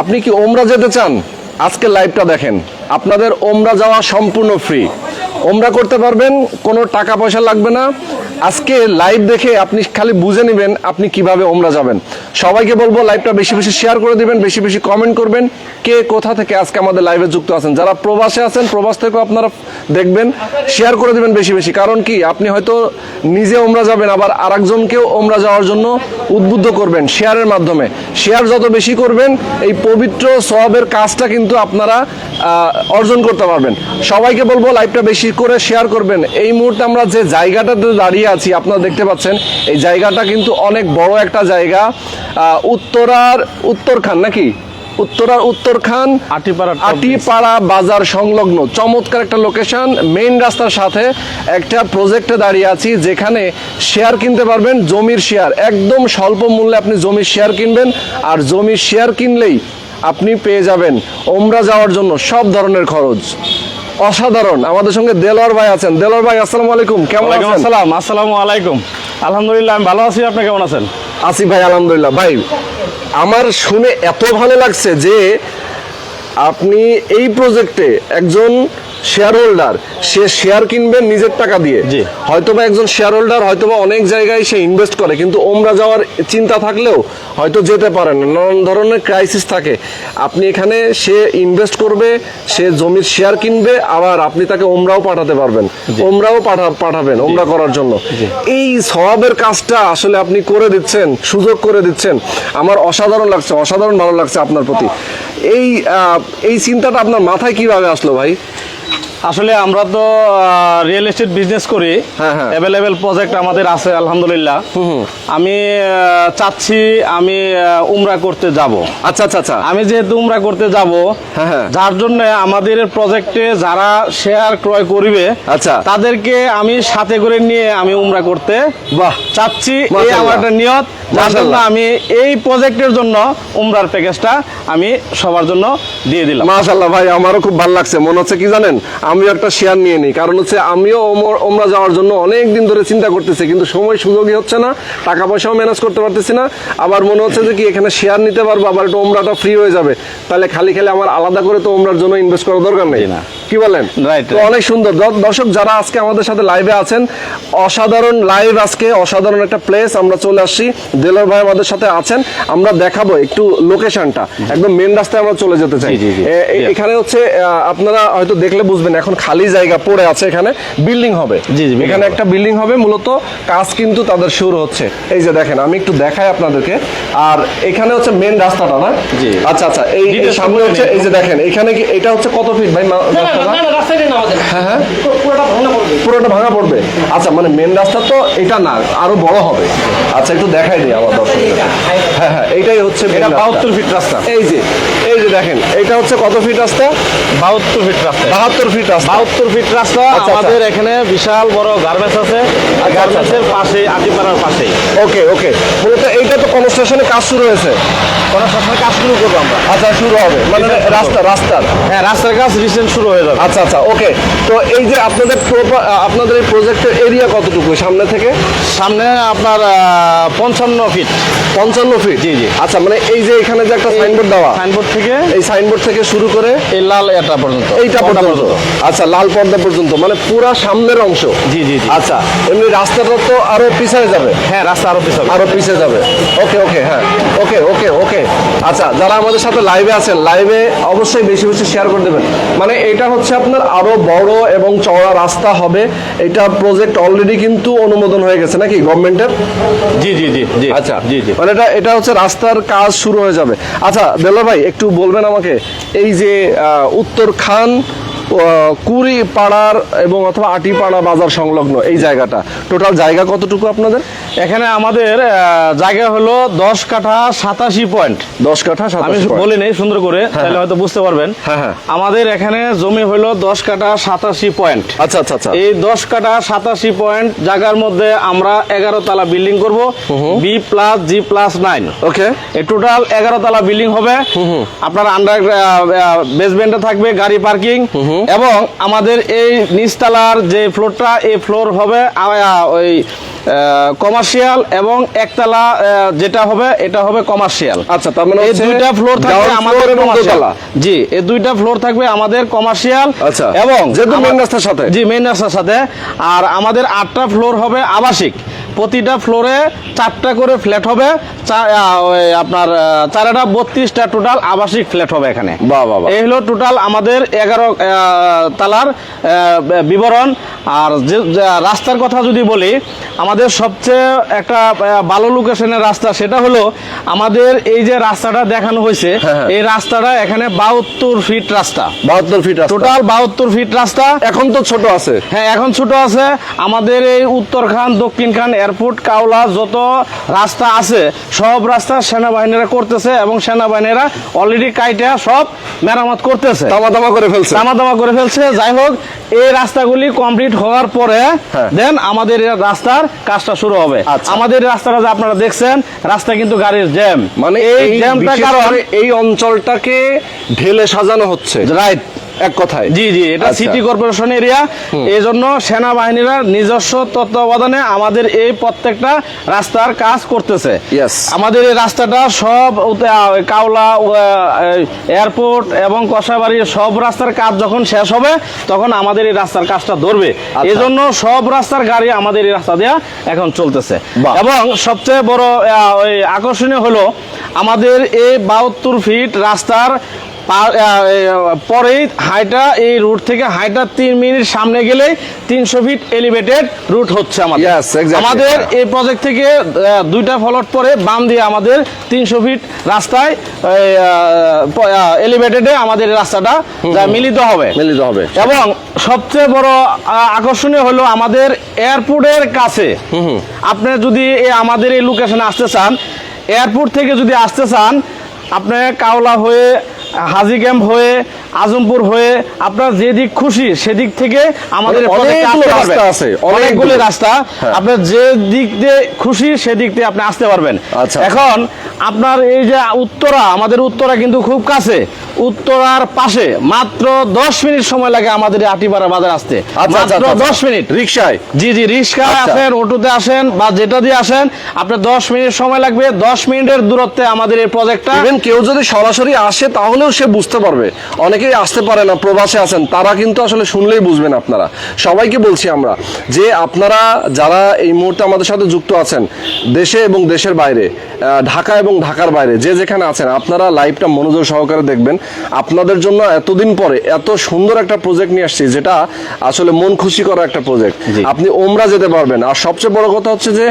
আপনি কি ওমরা যেতে চান? আজকে লাইভটা দেখেন। আপনাদের ওমরা যাওয়া সম্পূর্ণ ফ্রি ওমরা করতে পারবেন, কোনো টাকা পয়সা লাগবে না। আজকে লাইভ দেখে আপনি খালি বুঝে নেবেন আপনি কীভাবে ওমরা যাবেন। সবাইকে বলব লাইভটা বেশি বেশি শেয়ার করে দিবেন, বেশি বেশি কমেন্ট করবেন কে কোথা থেকে আজকে আমাদের লাইভে যুক্ত আছেন। যারা প্রবাসে আছেন, প্রবাস থেকেও আপনারা দেখবেন শেয়ার করে দিবেন বেশি বেশি। কারণ কি, আপনি হয়তো নিজে ওমরা যাবেন, আবার আরেকজনকেও ওমরা যাওয়ার জন্য উদ্বুদ্ধ করবেন শেয়ারের মাধ্যমে। শেয়ার যত বেশি করবেন, এই পবিত্র সবের কাজটা কিন্তু আপনারা অর্জন করতে পারবেন। সবাইকে বলব লাইভটা বেশি করে শেয়ার করবেন। এই মুহূর্তে আমরা যে জায়গাটাতে দাঁড়িয়ে আছি আপনারা দেখতে পাচ্ছেন এই জায়গাটা কিন্তু অনেক বড় একটা জায়গা। উত্তরার উত্তরখান নাকি? উত্তরার উত্তরখান আটিপাড়া আটিপাড়া বাজার সংলগ্ন। চমৎকার একটা লোকেশন মেইন রাস্তার সাথে একটা প্রজেক্টে দাঁড়িয়ে আছি যেখানে শেয়ার কিনতে পারবেন জমির শেয়ার একদম স্বল্প মূল্যে আপনি জমির শেয়ার কিনবেন আর জমির শেয়ার কিনলেই আপনি পেয়ে যাবেন ওমরা যাওয়ার জন্য সব ধরনের খরচ। অসাধারণ। আমাদের সঙ্গে দেলোয়ার ভাই আছেন। দেলোয়ার ভাই আসসালামু আলাইকুম। কেমন আছেন? আসসালাম। আসসালামু আলাইকুম। আলহামদুলিল্লাহ আমি ভালো আছি। আপনি কেমন আছেন? আসিফ ভাই আলহামদুলিল্লাহ। ভাই আমার শুনে এত ভালো লাগছে যে আপনি এই প্রজেক্টে একজন শেয়ার হোল্ডার সে শেয়ার কিনবেন নিজের টাকা দিয়ে। জি। হয়তোবা একজন শেয়ার হোল্ডার হয়তোবা অনেক জায়গায় সে ইনভেস্ট করে কিন্তু ওমরা যাওয়ার চিন্তা থাকলেও হয়তো যেতে পারে না। নানান ধরনের ক্রাইসিস থাকে। আপনি এখানে সে ইনভেস্ট করবে সে জমির শেয়ার কিনবে আবার আপনি তাকে ওমরাও পাঠাতে পারবেন। ওমরাও পাঠা পাঠাবেন ওমরা করার জন্য। এই স্বভাবের কাজটা আসলে আপনি করে দিচ্ছেন সুযোগ করে দিচ্ছেন। আমার অসাধারণ লাগছে অসাধারণ ভালো লাগছে আপনার প্রতি। এই এই চিন্তাটা আপনার মাথায় কীভাবে আসলো ভাই? আসলে আমরা তো রিয়েল এস্টেট বিজনেস করি হ্যাঁ, হ্যাঁ। অ্যাভেলেবেল প্রজেক্ট আমাদের আছে আলহামদুলিল্লাহ আমি চাচ্ছি আমি উমরা করতে যাব আচ্ছা আচ্ছা আচ্ছা আমি যেহেতু উমরা করতে যাব হ্যাঁ, হ্যাঁ। যার জন্য আমাদের প্রজেক্টে যারা শেয়ার ক্রয় করিবে আচ্ছা। তাদেরকে আমি সাথে করে নিয়ে আমি উমরা করতে বাহ চাচ্ছি এই। আমার একটা নিয়ত জন্য মাশাআল্লাহ। আমি এই প্রজেক্টের জন্য উমরার প্যাকেজটা আমি সবার জন্য দিয়ে দিলাম। মাশাল্লাহ ভাই আমারও খুব ভালো লাগছে। মনে হচ্ছে কি জানেন আমিও একটা শেয়ার নিয়ে নিই। কারণ হচ্ছে আমিও ওমর- যাওয়ার জন্য অনেক দিন ধরে চিন্তা করতেছি কিন্তু সময় সুযোগই হচ্ছে না। টাকা পয়সাও ম্যানেজ করতে পারতেছি না। আবার মনে হচ্ছে যে কি এখানে শেয়ার নিতে পারব আবার একটু ওমরাটা ফ্রি হয়ে যাবে। তাহলে খালি খালি আমার আলাদা করে তো ওমরার জন্য ইনভেস্ট করার দরকার নেই। না। কি বলেন? Right. অনেক সুন্দর। দর্শক যারা আজকে আমাদের সাথে লাইভে আছেন অসাধারণ লাইভ আজকে অসাধারণ একটা প্লেস আমরা চলে আসছি। দেলোর ভাই আমাদের সাথে আছেন। আমরা দেখাবো একটু লোকেশনটা একদম মেন রাস্তায় আমরা চলে যেতে চাই। এখানে হচ্ছে আপনারা হয়তো দেখলে বুঝবেন এখন খালি জায়গা পড়ে আছে এখানে। বিল্ডিং হবে। জি, জি, এখানে একটা বিল্ডিং হবে মূলত কাজ কিন্তু তাদের শুরু হচ্ছে। এই যে দেখেন আমি একটু দেখাই আপনাদেরকে। আর এখানে হচ্ছে মেন রাস্তাটা না? জি। আচ্ছা আচ্ছা এই সামনে হচ্ছে এই যে দেখেন এখানে কি এটা হচ্ছে কত ফিট ভাই? হ্যাঁ হ্যাঁ। পুরোটা ভাঙা পড়বে। আচ্ছা মানে মেন রাস্তা তো এটা না আরও বড় হবে। আচ্ছা একটু দেখাই দিই আমার দর্শকদের। হ্যাঁ হ্যাঁ এইটাই হচ্ছে এটা বাহাত্তর ফিট রাস্তা। এই যে এই যে দেখেন এটা হচ্ছে কত ফিট রাস্তা? বাহাত্তর ফিট রাস্তা। বাহাত্তর ফিট রাস্তা। বাহাত্তর ফিট রাস্তা। আচ্ছা, আচ্ছা। আমাদের এখানে বিশাল বড় গার্মেন্টস আছে। আর গার্মেন্টসের পাশে পাশেই ওকে ওকে। মূলত এইটা তো কনস্ট্রাকশনে কাজ শুরু হয়েছে। কনস্ট্রাকশনের কাজ শুরু করব আমরা। আচ্ছা শুরু হবে। মানে রাস্তা রাস্তার। হ্যাঁ রাস্তার কাজ রিসেন্ট শুরু হয়ে যাবে আচ্ছা আচ্ছা ওকে তো এই যে আপনাদের আপনাদের এই প্রজেক্টের এরিয়া কতটুকু? সামনে থেকে? সামনে আপনার পঞ্চান্ন ফিট পঞ্চান্ন ফিট জি, জি। আচ্ছা মানে এই যে এখানে যে একটা সাইনবোর্ড দেওয়া। সাইনবোর্ড থেকে এই সাইনবোর্ড থেকে শুরু করে এই লাল এটা পর্যন্ত। এইটা পর্যন্ত। আচ্ছা লাল পর্দা পর্যন্ত। মানে পুরা সামনের অংশ। জি, জি, জি। আচ্ছা এমনি রাস্তাটা তো আরও পিছায় যাবে। হ্যাঁ রাস্তা আরও পিছাবে। আরও পিছিয়ে যাবে। ওকে ওকে হ্যাঁ। ওকে ওকে ওকে আচ্ছা যারা আমাদের সাথে লাইভে আছেন লাইভে অবশ্যই বেশি বেশি শেয়ার করে দেবেন। মানে এটা হচ্ছে আপনার আরও বড় এবং চওড়া রাস্তা হবে। এটা প্রজেক্ট অলরেডি কিন্তু অনুমোদন হয়ে গেছে নাকি গভর্নমেন্টের জি জি জি জি। আচ্ছা জি জি। মানে এটা এটা হচ্ছে রাস্তার কাজ শুরু হয়ে যাবে। আচ্ছা বেলা ভাই একটু বলবেন আমাকে এই যে উত্তর খান কুড়ি পাড়ার এবং অথবা আটিপাড়া বাজার সংলগ্ন এই জায়গাটা। টোটাল জায়গা কতটুকু আপনাদের? এখানে আমাদের জায়গা হলো দশ কাঠা সাতাশি পয়েন্ট। দশ কাঠা আমি বলি নেই সুন্দর করে তাহলে হয়তো বুঝতে পারবেন। হ্যাঁ, হ্যাঁ। আমাদের এখানে জমি হলো দশ কাঠা সাতাশি পয়েন্ট। আচ্ছা আচ্ছা আচ্ছা। এই দশ কাঠা সাতাশি পয়েন্ট জায়গার মধ্যে আমরা এগারো তলা বিল্ডিং করব। B plus G plus nine. Okay. এই টোটাল এগারো তলা বিল্ডিং হবে। আপনার আন্ডার বেসমেন্টে থাকবে গাড়ি পার্কিং। এবং আমাদের এই নিচতলার যে ফ্লোরটা এই ফ্লোর হবে ওই কমার্শিয়াল এবং একতলা যেটা হবে এটা হবে কমার্শিয়াল আচ্ছা, তার মানে এই দুইটা ফ্লোর থাকবে আমাদের দোতলা। জি এই দুইটা ফ্লোর থাকবে আমাদের কমার্শিয়াল আচ্ছা। এবং যেহেতু main রাস্তার সাথে। জি মেইন রাস্তার সাথে আর আমাদের আটটা ফ্লোর হবে আবাসিক প্রতিটা ফ্লোরে চারটা করে ফ্ল্যাট হবে। আপনার চারটা বত্রিশটা টোটাল আবাসিক ফ্ল্যাট হবে এখানে। এই হলো টোটাল আমাদের এগারো তালার বিবরণ। আর যে যে রাস্তার কথা যদি বলি আমাদের সবচেয়ে একটা ভালো লোকেশনের রাস্তা সেটা হলো আমাদের এই যে রাস্তাটা দেখানো হয়েছে হ্যাঁ, হ্যাঁ। এই রাস্তাটা এখানে বাহাত্তর ফিট রাস্তা। বাহাত্তর ফিট টোটাল বাহাত্তর ফিট রাস্তা। এখন তো ছোট আছে। হ্যাঁ এখন ছোট আছে। আমাদের এই উত্তর খান দক্ষিণ খান এয়ারপোর্ট কাওলা যত রাস্তা আছে সব রাস্তা সেনাবাহিনীরা করতেছে এবং সেনাবাহিনীরা অলরেডি কাইটা সব মেরামত করতেছে। তামা করে ফেলছে। দামা দামা করে ফেলছে। যাই হোক এই রাস্তাগুলি কমপ্লিট হওয়ার পরে হ্যাঁ। দেন আমাদের রাস্তার কাজটা শুরু হবে। আচ্ছা। আমাদের রাস্তাটা যে আপনারা দেখছেন রাস্তা কিন্তু গাড়ির জ্যাম মানে এই জ্যামটা কারণ এই অঞ্চলটাকে ঢেলে সাজানো হচ্ছে। রাইট এক কথায় জি জি এটা। সিটি কর্পোরেশন এরিয়া এই জন্য সেনাবাহিনীরা নিজস্ব তত্ত্বাবধানে আমাদের এই প্রত্যেকটা রাস্তার কাজ করতেছে. আমাদের এই রাস্তাটা সব কাওলা এয়ারপোর্ট এবং কষাবাড়ি সব রাস্তার কাজ যখন শেষ হবে তখন আমাদের এই রাস্তার কাজটা ধরবে আচ্ছা। এই জন্য সব রাস্তার গাড়ি আমাদের এই রাস্তা দেওয়া এখন চলতেছে। এবং সবচেয়ে বড় ওই আকর্ষণীয় হলো আমাদের এই বাহাত্তর ফিট রাস্তার পা- আহ, এ, পরেই হাইটা এই রুট থেকে হাইটা তিন মিনিট সামনে গেলে তিনশো ফিট এলিভেটেড রুট হচ্ছে আমাদের। আমাদের এই প্রজেক্ট থেকে দুইটা ফলট পরে বাম দিয়ে আমাদের তিনশো ফিট রাস্তায় এলিভেটেডে আমাদের রাস্তাটা মিলিত হবে। মিলিত হবে। এবং সবচেয়ে বড় আকর্ষণীয় হলো আমাদের এয়ারপোর্টের কাছে। আপনি যদি আমাদের এই লোকেশনে আসতে চান এয়ারপোর্ট থেকে যদি আসতে চান আপনি কাওলা হয়ে হাজি ক্যাম্প হয়ে আজমপুর হয়ে আপনার যেদিক খুশি সেদিক থেকে আমাদের রাস্তা আছে, অনেকগুলো অনেকগুলো। রাস্তা হ্যাঁ। আপনার যে দিক দিয়ে খুশি সেদিক দিয়ে আপনি আসতে পারবেন আচ্ছা। এখন আপনার এই যে উত্তরা আমাদের উত্তরা কিন্তু খুব কাছে উত্তরার পাশে মাত্র দশ মিনিট সময় লাগে আমাদের আটিপাড়া বাজার আসতে। আচ্ছা আচ্ছা মাত্র আচ্ছা। দশ মিনিট। রিক্সায়? জি জি রিক্সা। আসেন অটোতে আসেন বা যেটা দিয়ে আসেন আপনার দশ মিনিট সময় লাগবে। দশ মিনিটের দূরত্বে আমাদের এই প্রজেক্টটা ইভেন কেউ যদি সরাসরি আসে তাহলেও সে বুঝতে পারবে। অনেকেই আসতে পারে না প্রবাসে আছেন তারা কিন্তু আসলে শুনলেই বুঝবেন আপনারা। সবাইকে বলছি আমরা যে আপনারা যারা এই মুহূর্তে আমাদের সাথে যুক্ত আছেন দেশে এবং দেশের বাইরে ঢাকা এবং ঢাকার বাইরে যে যেখানে আছেন আপনারা লাইভটা মনোযোগ সহকারে দেখবেন। আপনাদের জন্য এতদিন পরে এত সুন্দর একটা প্রজেক্ট নিয়ে আসছি যেটা আসলে মন খুশি করা একটা প্রজেক্ট আপনি ওমরা যেতে পারবেন। আর সবচেয়ে বড় কথা হচ্ছে যে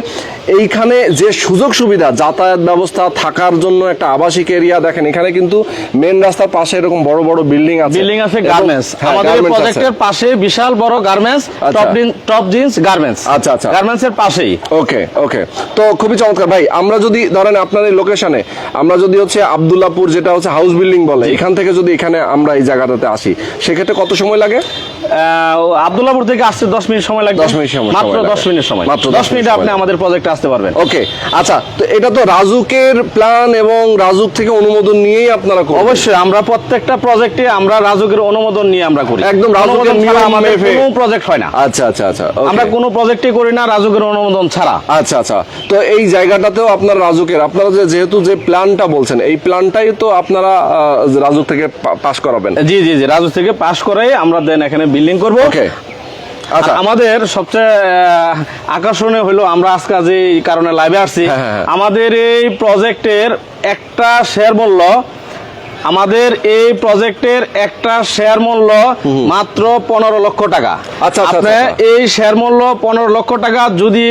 এইখানে যে সুযোগ সুবিধা যাতায়াত ব্যবস্থা থাকার জন্য একটা আবাসিক এরিয়া দেখেন এখানে কিন্তু মেন রাস্তার পাশে এরকম বড় বড় বিল্ডিং আছে। বিল্ডিং আছে গার্মেন্টস হ্যাঁ, আমাদের প্রজেক্টের পাশে বিশাল বড় garments. Top top jeans garments আচ্ছা, আচ্ছা। গার্মেন্টস এর পাশেই। ওকে ওকে। তো খুবই চমৎকার। ভাই আমরা যদি ধরেন আপনার এই লোকেশনে আমরা যদি হচ্ছে আবদুল্লাপুর যেটা হচ্ছে হাউস বিল্ডিং বলে এখান থেকে যদি এখানে আমরা এই জায়গাটাতে আসি সেক্ষেত্রে কত সময় লাগে? আহ, আব্দুল্লাহপুর থেকে আসতে দশ মিনিট সময় লাগবে। 10 মিনিট সময়- মাত্র দশ মিনিট সময়। মাত্র দশ মিনিটে আপনি আমাদের প্রজেক্টে আসতে পারবেন। ওকে আচ্ছা তো এটা তো রাজুকের প্ল্যান এবং রাজুক থেকে অনুমোদন নিয়েই আপনারা করবেন। অবশ্যই আমরা প্রত্যেকটা প্রজেক্টে আমরা রাজুকের অনুমোদন নিয়ে আমরা করি। একদম রাজুকের ছাড়া আমাদের কোনো প্রজেক্ট হয় না। আচ্ছা আচ্ছা আচ্ছা. আমরা কোনো প্রজেক্টই করি না রাজুকের অনুমোদন ছাড়া। আচ্ছা আচ্ছা তো এই জায়গাটাতেও আপনার রাজুকের আপনারা যে যেহেতু যে প্ল্যানটা বলছেন এই প্ল্যানটাই তো আপনারা রাজুক থেকে পাস করাবেন। জি জি জি রাজু থেকে পাস করাই আমরা দেন এখানে বিল্ডিং করব। ওকে আচ্ছা। আমাদের সবচেয়ে আকর্ষণীয় হলো আমরা আজকে যে এই কারণে লাইভে আসছি। হ্যাঁ, হ্যাঁ, হ্যাঁ। আমাদের এই প্রজেক্টের একটা শেয়ার মূল্য আমাদের এই প্রজেক্টের একটা শেয়ার মূল্য মাত্র পনেরো লক্ষ টাকা আচ্ছা, আচ্ছা, আপনি আচ্ছা। এই শেয়ার মূল্য পনেরো লক্ষ টাকা যদি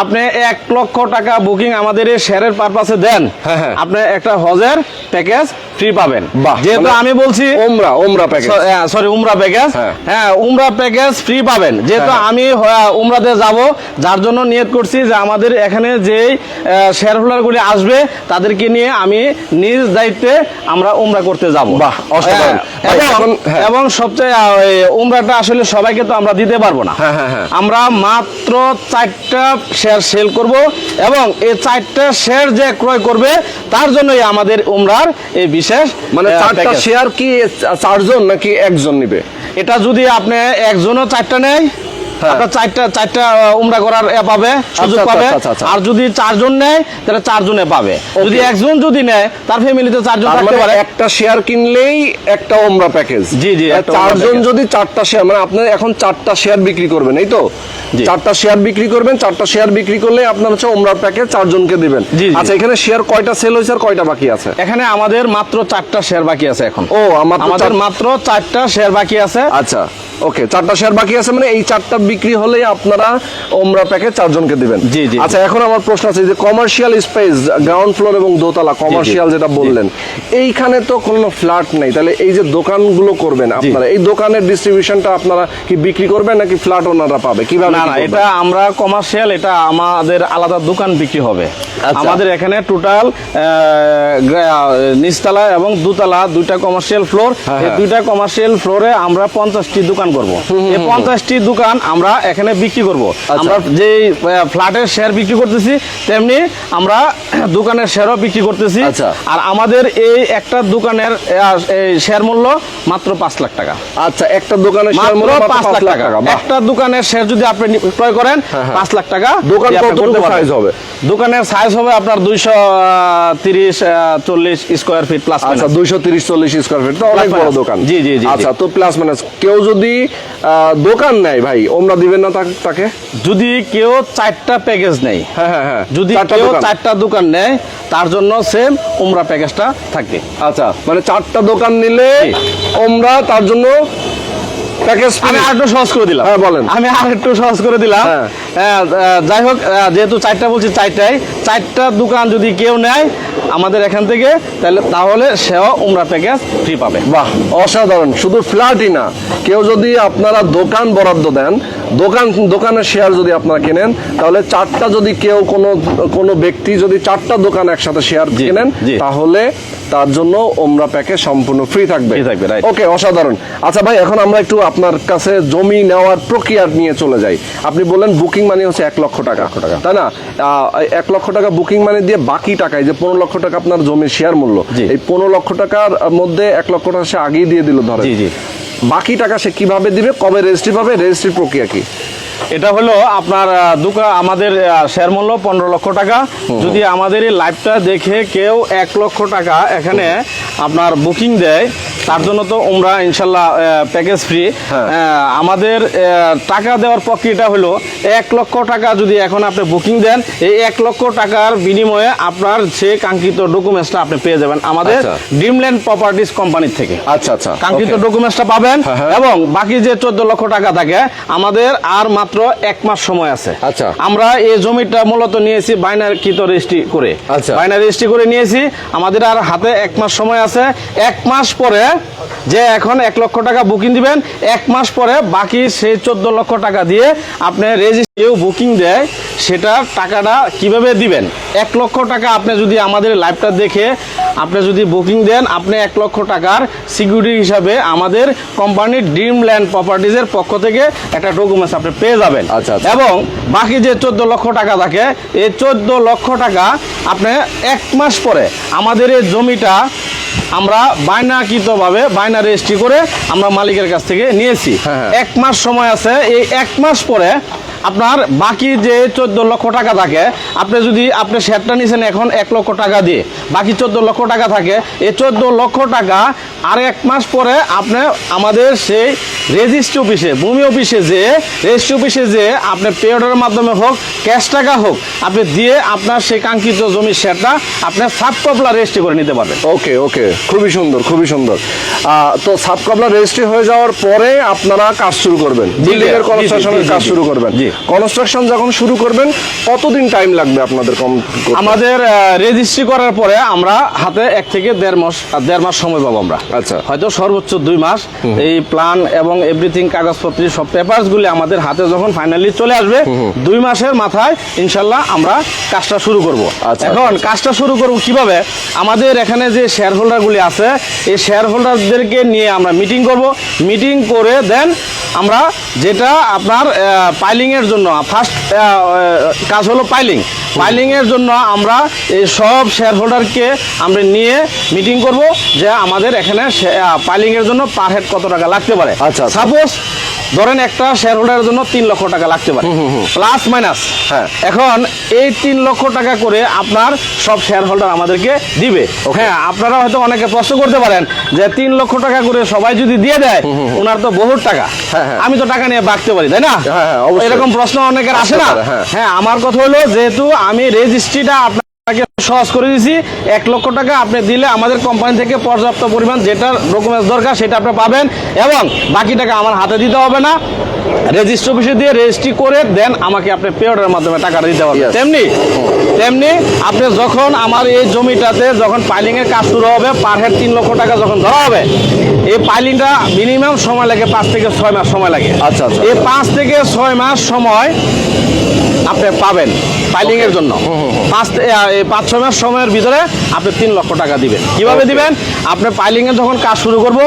আপনি এক লক্ষ টাকা বুকিং আমাদের এই শেয়ারের পারপাসে দেন হ্যাঁ, হ্যাঁ। আপনি একটা হজের প্যাকেজ ফ্রি পাবেন যেহেতু মানে আমি বলছি উমরা উমরা প্যাকেজ সরি উমরা প্যাকেজ হ্যাঁ। উমরা প্যাকেজ ফ্রি পাবেন যেহেতু হ্যাঁ। আমি উমরাতে যাব যার জন্য নিয়ত করছি যে আমাদের এখানে যেই শেয়ার হোল্ডারগুলি আসবে তাদেরকে নিয়ে আমি নিজ দায়িত্বে আমরা উমরা করতে যাব এবং এখন- হ্যাঁ। এবং সবচেয়ে উমরাটা আসলে সবাইকে তো আমরা দিতে পারব না হ্যাঁ, হ্যাঁ, হ্যাঁ। আমরা মাত্র চারটা শেয়ার সেল করব এবং এই চারটা শেয়ার যে ক্রয় করবে তার জন্যই আমাদের উমরার এই বিশেষ মানে চারটা শেয়ার কি চারজন নাকি একজন নিবে এটা যদি আপনি একজনও চারটা নেয় হ্যাঁ। আপনার চারটা চারটা উমরা করার পাবে সুযোগ আচ্ছা, পাবে। আচ্ছা, আচ্ছা। আর যদি চারজন নেয় তাহলে চারজনে পাবে। যদি একজন যদি নেয় তার ফ্যামিলিতে চারজন থাকতে মানে পারে। একটা শেয়ার কিনলেই একটা ওমরা প্যাকেজ জি, জি, চারজন যদি চারটা শেয়ার মানে আপনি এখন চারটা শেয়ার বিক্রি করবেন এই তো? চারটা শেয়ার বিক্রি করবেন চারটা শেয়ার বিক্রি করলে আপনার হচ্ছে ওমরার প্যাকেজ চারজনকে দিবেন। আচ্ছা এখানে শেয়ার কয়টা সেল হয়েছে আর কয়টা বাকি আছে? এখানে আমাদের মাত্র চারটা শেয়ার বাকি আছে এখন। ও আমাদের মাত্র চারটা শেয়ার বাকি আছে। আচ্ছা। ওকে চারটা শেয়ার বাকি আছে মানে এই চারটা বিক্রি হলেই আপনারা ওমরা প্যাকেজ চারজনকে দিবেন। জি, জি, আচ্ছা এখন আমার প্রশ্ন আছে যে কমার্শিয়াল স্পেস গ্রাউন্ড ফ্লোর এবং দোতলা কমার্শিয়াল যেটা বললেন এইখানে তো কোনো ফ্ল্যাট নেই। তাহলে এই যে দোকানগুলো করবেন আপনারা এই দোকানের ডিস্ট্রিবিউশনটা আপনারা কি বিক্রি করবেন নাকি ফ্ল্যাট ওনারা পাবে? কীভাবে না না এটা আমরা কমার্শিয়াল এটা আমাদের আলাদা দোকান বিক্রি হবে। আমাদের এখানে টোটাল নিচতলা এবং দুতলা দুইটা কমার্শিয়াল ফ্লোর হ্যাঁ, এই হ্যাঁ। দুইটা কমার্শিয়াল ফ্লোরে আমরা পঞ্চাশটি দোকান করব। এই পঞ্চাশটি দোকান আমরা এখানে বিক্রি করব। আচ্ছা। আমরা যে ফ্ল্যাটের শেয়ার বিক্রি করতেছি তেমনি আমরা দোকানের শেয়ারও বিক্রি করতেছি। আচ্ছা। আর আমাদের এই একটা দোকানের এই শেয়ার মূল্য মাত্র পাঁচ লাখ টাকা। আচ্ছা একটা দোকানের শেয়ার মাত্র মূল্য পাঁচ লাখ টাকা। একটা দোকানের শেয়ার যদি আপনি ক্রয় করেন পাঁচ লাখ টাকা দোকান হবে? দোকানের সাইজ হবে আপনার দুইশো তিরিশ চল্লিশ স্কোয়ার ফিট প্লাস আচ্ছা দুইশো তিরিশ চল্লিশ স্কোয়ার ফিট তো অনেক বড় দোকান। জি, জি, জি। আচ্ছা তো প্লাস মাইনাস কেউ যদি দোকান নেয় ভাই ওমরা দিবেন না তাকে- যদি কেউ চারটা প্যাকেজ নেই হ্যাঁ হ্যাঁ হ্যাঁ যদি কেউ। চারটা দোকান নেয় তার জন্য সেম ওমরা প্যাকেজটা থাকবে আচ্ছা মানে চারটা দোকান নিলে ওমরা তার জন্য প্যাকেজ আমি আর একটু সহজ করে দিলাম। হ্যাঁ, বলেন। আমি আর একটু সহজ করে দিলাম। হ্যাঁ। যাই হোক যেহেতু চারটা বলছি চারটায় চারটা দোকান যদি কেউ নেয় আমাদের এখান থেকে তাহলে তাহলে সেও উমরা প্যাকেজ ফ্রি পাবে। বাহ অসাধারণ। শুধু ফ্ল্যাটই না কেউ যদি আপনারা দোকান বরাদ্দ দেন দোকান দোকানের শেয়ার যদি আপনারা কেনেন তাহলে চারটা যদি কেউ কোনো কোনো ব্যক্তি যদি চারটা দোকান একসাথে শেয়ার কেনেন তাহলে তার জন্য ওমরা প্যাকেজ সম্পূর্ণ ফ্রি থাকবে. ওকে অসাধারণ। আচ্ছা ভাই এখন আমরা একটু আপনার কাছে জমি নেওয়ার প্রক্রিয়া নিয়ে চলে যায়। আপনি বললেন বুকিং মানে হচ্ছে এক লক্ষ টাকা। টাকা। তাই না? এক লক্ষ টাকা বুকিং মানে দিয়ে বাকি টাকায় যে পনেরো লক্ষ টাকা আপনার জমির শেয়ার মূল্য। এই পনেরো লক্ষ টাকার মধ্যে এক লক্ষ টাকা সে আগেই দিয়ে দিল ধরে। বাকি টাকা সে কীভাবে দিবে? কবে রেজিস্ট্রি পাবে? রেজিস্ট্রি প্রক্রিয়া কি? এটা হলো আপনার দোকান আমাদের শেয়ার মূল্য পনেরো লক্ষ টাকা যদি আমাদের এই লাইভটা দেখে কেউ এক লক্ষ টাকা এখানে আপনার বুকিং দেয় তার জন্য তো আমরা ইনশাল্লাহ প্যাকেজ ফ্রি। আমাদের টাকা দেওয়ার প্রক্রিয়াটা হলো এক লক্ষ টাকা যদি এখন আপনি বুকিং দেন এই এক লক্ষ টাকার বিনিময়ে আপনার সে কাঙ্ক্ষিত ডকুমেন্টসটা আপনি পেয়ে যাবেন আমাদের আচ্ছা। ড্রিমল্যান্ড প্রপার্টিজ কোম্পানির থেকে আচ্ছা আচ্ছা কাঙ্ক্ষিত ডকুমেন্টসটা পাবেন হ্যাঁ, হ্যাঁ। এবং বাকি যে চোদ্দ লক্ষ টাকা থাকে আমাদের আর মাত্র এক মাস সময় আছে আচ্ছা। আমরা এই জমিটা মূলত নিয়েছি বাইনার কৃত রেজিস্ট্রি করে আচ্ছা। বাইনার রেজিস্ট্রি করে নিয়েছি আমাদের আর হাতে এক মাস সময় আছে এক মাস পরে যে এখন এক লক্ষ টাকা বুকিং দিবেন এক মাস পরে বাকি সেই চোদ্দ লক্ষ টাকা দিয়ে আপনি রেজিস্ট্রিও বুকিং দেয় সেটা টাকাটা কীভাবে দিবেন এক লক্ষ টাকা আপনি যদি আমাদের লাইভটা দেখে আপনি যদি বুকিং দেন আপনি এক লক্ষ টাকার সিকিউরিটি হিসাবে আমাদের কোম্পানির ড্রিম ল্যান্ড প্রপার্টিজের পক্ষ থেকে একটা ডকুমেন্টস আপনি পেয়ে যাবেন আচ্ছা, আচ্ছা। এবং বাকি যে চোদ্দ লক্ষ টাকা থাকে এই চোদ্দ লক্ষ টাকা আপনি এক মাস পরে আমাদের এই জমিটা আমরা বায়নাকৃতভাবে বায়না রেজিস্ট্রি করে আমরা মালিকের কাছ থেকে নিয়েছি হ্যাঁ, হ্যাঁ। এক মাস সময় আছে এই এক মাস পরে আপনার বাকি যে চোদ্দ লক্ষ টাকা থাকে আপনি যদি আপনি শেয়ারটা নিয়েছেন এখন এক লক্ষ টাকা দিয়ে বাকি চোদ্দ লক্ষ টাকা থাকে এই চোদ্দ লক্ষ টাকা আর এক মাস পরে আপনি আমাদের সেই রেজিস্ট্রি অফিসে ভূমি অফিসে যে রেজিস্ট্রি অফিসে যে আপনি পে অর্ডারের মাধ্যমে হোক ক্যাশ টাকা হোক আপনি দিয়ে আপনার সেই কাঙ্ক্ষিত জমির শেয়ারটা আপনার সাব কপলা রেজিস্ট্রি করে নিতে পারবেন। ওকে ওকে খুবই সুন্দর খুবই সুন্দর। তো সাবকাবলা রেজিস্ট্রি হয়ে যাওয়ার পরে আপনারা কাজ শুরু করবেন। বিল্ডিং এর কনস্ট্রাকশনের কাজ শুরু করবেন। জি। কনস্ট্রাকশন যখন শুরু করবেন কতদিন টাইম লাগবে আপনাদের কম আমাদের রেজিস্ট্রি করার পরে আমরা হাতে এক থেকে দেড় মাস দেড় মাস সময় পাবো আমরা। আচ্ছা। হয়তো সর্বোচ্চ দুই মাস। এই প্ল্যান এবং এভরিথিং কাগজপত্র সব পেপারস গুলি আমাদের হাতে যখন ফাইনালি চলে আসবে দুই মাসের মাথায় ইনশাল্লাহ আমরা কাজটা শুরু করব। আচ্ছা, এখন কাজটা শুরু করব কীভাবে? আমাদের এখানে যে শেয়ার হোল্ডার গুলি আছে এই শেয়ার হোল্ডারদেরকে নিয়ে আমরা মিটিং করব। মিটিং করে দেন আমরা যেটা আপনার পাইলিং এর জন্য ফার্স্ট কাজ হলো পাইলিং পাইলিং এর জন্য আমরা এই সব শেয়ার হোল্ডারকে আমরা নিয়ে মিটিং করব যে আমাদের এখানে পাইলিং এর জন্য পার হেড কত টাকা লাগতে পারে আচ্ছা, আচ্ছা। সাপোজ ধরেন একটা শেয়ার হোল্ডারের জন্য তিন লক্ষ টাকা লাগতে পারে। প্লাস মাইনাস হ্যাঁ। এখন এই তিন লক্ষ টাকা করে আপনার সব শেয়ার হোল্ডার আমাদেরকে দিবে। হ্যাঁ আপনারা হয়তো অনেকে প্রশ্ন করতে পারেন যে তিন লক্ষ টাকা করে সবাই যদি দিয়ে দেয় ওনার তো বহুত টাকা। হ্যাঁ, হ্যাঁ। আমি তো টাকা নিয়ে বাঁচতে পারি তাই না। এরকম প্রশ্ন অনেকের আসে না। হ্যাঁ। হ্যাঁ আমার কথা হলো যেহেতু আমি রেজিস্ট্রিটা আপনাকে সহজ করে দিয়েছি এক লক্ষ টাকা আপনি দিলে আমাদের কোম্পানি থেকে পর্যাপ্ত পরিমাণ যেটা ডকুমেন্টস দরকার সেটা আপনি পাবেন এবং বাকি টাকা আমার হাতে দিতে হবে না। রেজিস্ট্রি অফিসে দিয়ে রেজিস্ট্রি করে দেন আমাকে আপনি পেওয়ারের মাধ্যমে টাকাটা দিতে পারবেন তেমনি তেমনি আপনি যখন আমার এই জমিটাতে যখন পাইলিংয়ের কাজ শুরু হবে পার হেড তিন লক্ষ টাকা যখন ধরা হবে এই পাইলিংটা মিনিমাম সময় লাগে পাঁচ থেকে ছয় মাস সময় লাগে। আচ্ছা, আচ্ছা। এই পাঁচ থেকে ছয় মাস সময় আপনি পাবেন পাইলিংয়ের জন্য। পাঁচ এই পাঁচ ছয় মাস সময়ের ভিতরে আপনি তিন লক্ষ টাকা দিবেন। কীভাবে দিবেন? আপনি পাইলিং এর যখন কাজ শুরু করব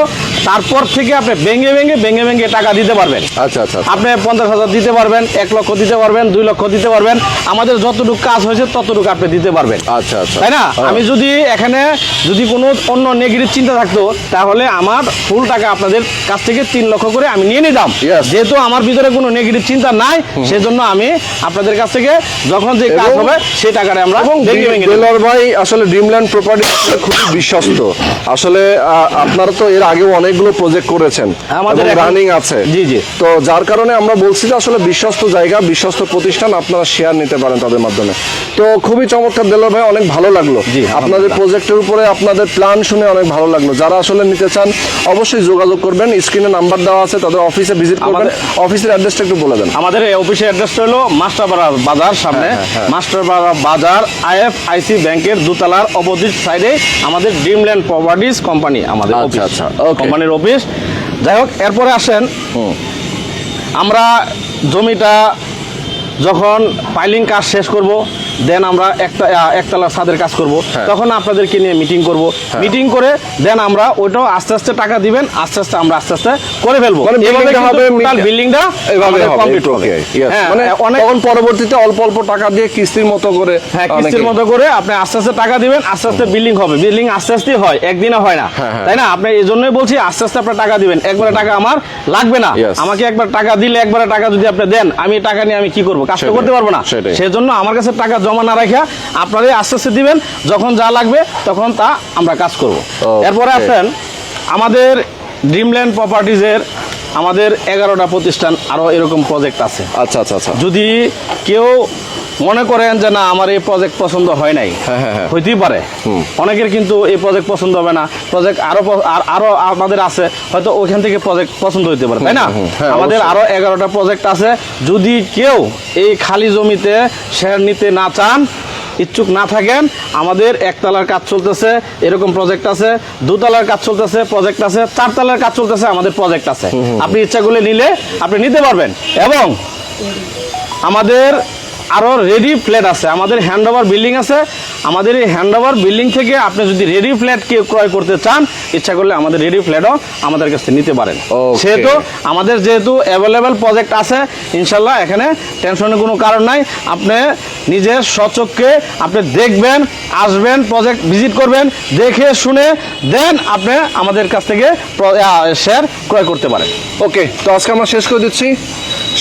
তারপর থেকে আপনি ভেঙে ভেঙে ভেঙে ভেঙে টাকা দিতে পারবেন আচ্ছা আচ্ছা আচ্ছা। আপনি পঞ্চাশ হাজার দিতে পারবেন এক লক্ষ দিতে পারবেন দুই লক্ষ দিতে পারবেন আমাদের যতটুকু কাজ হয়েছে ততটুকু আপনি দিতে পারবেন আচ্ছা আচ্ছা তাই না হ্যাঁ। আমি যদি এখানে যদি কোনো অন্য নেগেটিভ চিন্তা থাকতো তাহলে আমার ফুল টাকা আপনাদের কাছ থেকে তিন লক্ষ করে আমি নিয়ে নিতাম. যেহেতু আমার ভিতরে কোনো নেগেটিভ চিন্তা নাই সেজন্য আমি আপনাদের কাছ থেকে যখন যে কাজ হবে সেই টাকাটা আমরা এবং ভেঙে ভেঙে নেব। ভাই আসলে ড্রিমল্যান্ড প্রপার্টি খুবই বিশ্বস্ত আসলে আপনারা তো এর আগেও অনেকগুলো প্রজেক্ট করেছেন আমাদের রানিং আছে। জি, জি। তো যার কারণে আমরা বলছি যে আসলে বিশ্বস্ত জায়গা বিশ্বস্ত প্রতিষ্ঠান আপনারা শেয়ার নিতে পারেন তাদের মাধ্যমে। তো খুবই চমৎকার দেলার ভাই অনেক ভালো লাগল। জি, আপনাদের প্রজেক্টের উপরে আপনাদের প্ল্যান শুনে অনেক ভালো লাগল। যারা আসলে নিতে চান অবশ্যই যোগাযোগ করবেন। স্ক্রিনে নাম্বার দেওয়া আছে তাদের অফিসে ভিজিট করবেন। অফিসের অ্যাড্রেসটা একটু বলে দেন। আমাদের এই অফিসের অ্যাড্রেসটা হলো মাস্টারপাড়া বাজার সামনে। হ্যাঁ, হ্যাঁ, হ্যাঁ। মাস্টারপাড়া বাজার আইএফআইসি ব্যাংকের দোতলার অপোজিট সাইডে আমাদের ড্রিমল্যান্ড প্রপার্টিজ কোম্পানি আমাদের আচ্ছা, অফিস আচ্ছা, okay. কোম্পানির অফিস। যাই হোক এরপরে আসেন। আমরা জমিটা যখন পাইলিং কাজ শেষ করব দেন আমরা একটা আহ, একতলা ছাদের কাজ করব। হ্যাঁ। তখন আপনাদেরকে নিয়ে মিটিং করব। মিটিং করে দেন আমরা ওইটাও আস্তে আস্তে টাকা দিবেন আস্তে আস্তে আমরা আস্তে আস্তে করে ফেলব। মানে বিল্ডিংটা এইভাবে হবে কমপ্লিট হবে. হ্যাঁ মানে অনেক পরবর্তীতে অল্প অল্প টাকা দিয়ে কিস্তির মতো করে হ্যাঁ কিস্তির মতো করে আপনি আস্তে আস্তে টাকা দিবেন আস্তে আস্তে বিল্ডিং হবে। বিল্ডিং আস্তে আস্তে হয় একদিনে হয় না। হ্যাঁ, হ্যাঁ। তাই না? আপনি এই জন্যই বলছি আস্তে আস্তে আপনার টাকা দিবেন। একবারে টাকা আমার লাগবে না। আমাকে একবার টাকা দিলে একবারে টাকা যদি আপনি দেন আমি টাকা নিয়ে আমি কি করব? কাজ করতে পারব না। সেজন্য আমার কাছে টাকা জমা না রাখিয়া আপনারাই আস্তে আস্তে দিবেন যখন যা লাগবে তখন তা আমরা কাজ করব। এরপরে আসেন আমাদের ড্রিমল্যান্ড প্রপার্টিজের আমাদের এগারোটা প্রতিষ্ঠান আরও এরকম প্রজেক্ট আছে। আচ্ছা আচ্ছা আচ্ছা। যদি কেউ মনে করেন যে না আমার এই প্রজেক্ট পছন্দ হয় নাই। হ্যাঁ, হ্যাঁ, হ্যাঁ। হইতেই পারে। অনেকের কিন্তু এই প্রজেক্ট পছন্দ হবে না। প্রজেক্ট আরও আর- আরও আমাদের আছে হয়তো ওইখান থেকে প্রজেক্ট পছন্দ হইতে পারে তাই না? আমাদের। আরও এগারোটা প্রজেক্ট আছে। যদি কেউ এই খালি জমিতে শেয়ার নিতে না চান ইচ্ছুক না থাকেন আমাদের একতলার কাজ চলতেছে এরকম প্রজেক্ট আছে দুতলার কাজ চলতেছে প্রজেক্ট আছে চারতলার কাজ চলতেছে আমাদের প্রজেক্ট আছে। আপনি ইচ্ছা করলে নিলে আপনি নিতে পারবেন। এবং আমাদের আরও রেডি ফ্ল্যাট আছে। আমাদের হ্যান্ড ওভার বিল্ডিং আছে। আমাদের এই হ্যান্ড ওভার বিল্ডিং থেকে আপনি যদি রেডি ফ্ল্যাট কেউ ক্রয় করতে চান ইচ্ছা করলে আমাদের রেডি ফ্ল্যাটও আমাদের কাছে নিতে পারেন. সেহেতু আমাদের যেহেতু অ্যাভেলেবেল প্রজেক্ট আছে ইনশাল্লাহ এখানে টেনশনের কোনো কারণ নাই। আপনি নিজের স্বচক্ষে আপনি দেখবেন আসবেন প্রজেক্ট ভিজিট করবেন দেখে শুনে দেন আপনি আমাদের কাছ থেকে শেয়ার ক্রয় করতে পারেন। ওকে তো আজকে আমরা শেষ করে দিচ্ছি।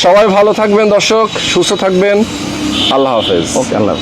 সবাই ভালো থাকবেন দর্শক সুস্থ থাকবেন। আল্লাহ হাফেজ ওকে আল্লাহ।